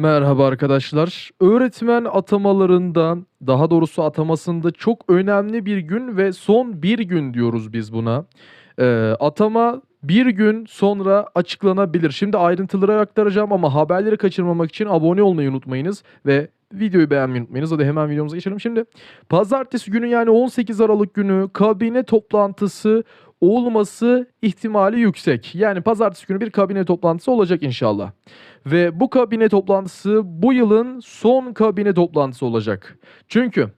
Merhaba arkadaşlar. Öğretmen atamalarında, daha doğrusu atamasında çok önemli bir gün ve son bir gün diyoruz biz buna. Ee, atama bir gün sonra açıklanabilir. Şimdi ayrıntıları aktaracağım ama haberleri kaçırmamak için abone olmayı unutmayınız ve videoyu beğenmeyi unutmayınız. Hadi hemen videomuza geçelim. Şimdi pazartesi günü yani 18 Aralık günü kabine toplantısı olması ihtimali yüksek. Yani pazartesi günü bir kabine toplantısı olacak inşallah. Ve bu kabine toplantısı bu yılın son kabine toplantısı olacak. Çünkü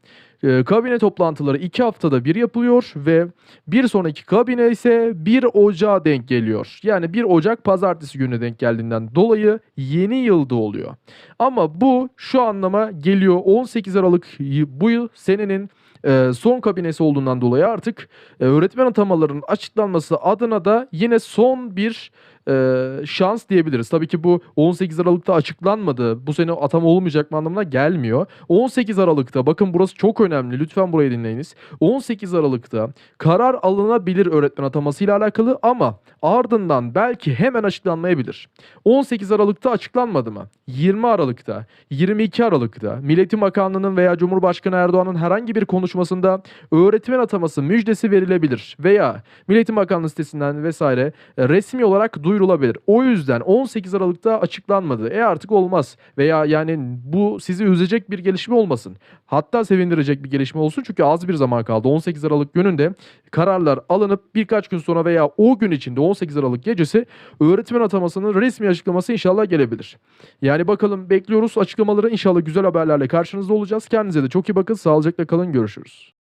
e, kabine toplantıları iki haftada bir yapılıyor ve bir sonraki kabine ise 1 Ocağı denk geliyor. Yani 1 Ocak pazartesi gününe denk geldiğinden dolayı yeni yılda oluyor. Ama bu şu anlama geliyor 18 Aralık bu yıl senenin e, son kabinesi olduğundan dolayı artık e, öğretmen atamalarının açıklanması adına da yine son bir e, şans diyebiliriz. Tabii ki bu 18 Aralık'ta açıklanmadı. Bu sene atama olmayacak mı anlamına gelmiyor. 18 Aralık'ta bakın burası çok önemli. Lütfen burayı dinleyiniz. 18 Aralık'ta karar alınabilir öğretmen atamasıyla alakalı ama ardından belki hemen açıklanmayabilir. 18 Aralık'ta açıklanmadı mı? 20 Aralık'ta, 22 Aralık'ta Milli Eğitim Bakanlığı'nın veya Cumhurbaşkanı Erdoğan'ın herhangi bir konuşmasında öğretmen ataması müjdesi verilebilir veya Milli Eğitim Bakanlığı sitesinden vesaire resmi olarak duyurulabilir. O yüzden 18 Aralık'ta açıklanmadı. E artık olmaz veya yani bu sizi üzecek bir gelişme olmasın. Hatta sevindirecek bir gelişme olsun çünkü az bir zaman kaldı. 18 Aralık gününde kararlar alınıp birkaç gün sonra veya o gün içinde 18 Aralık gecesi öğretmen atamasının resmi açıklaması inşallah gelebilir. Yani bakalım bekliyoruz açıklamaları inşallah güzel haberlerle karşınızda olacağız. Kendinize de çok iyi bakın. Sağlıcakla kalın. Görüşürüz.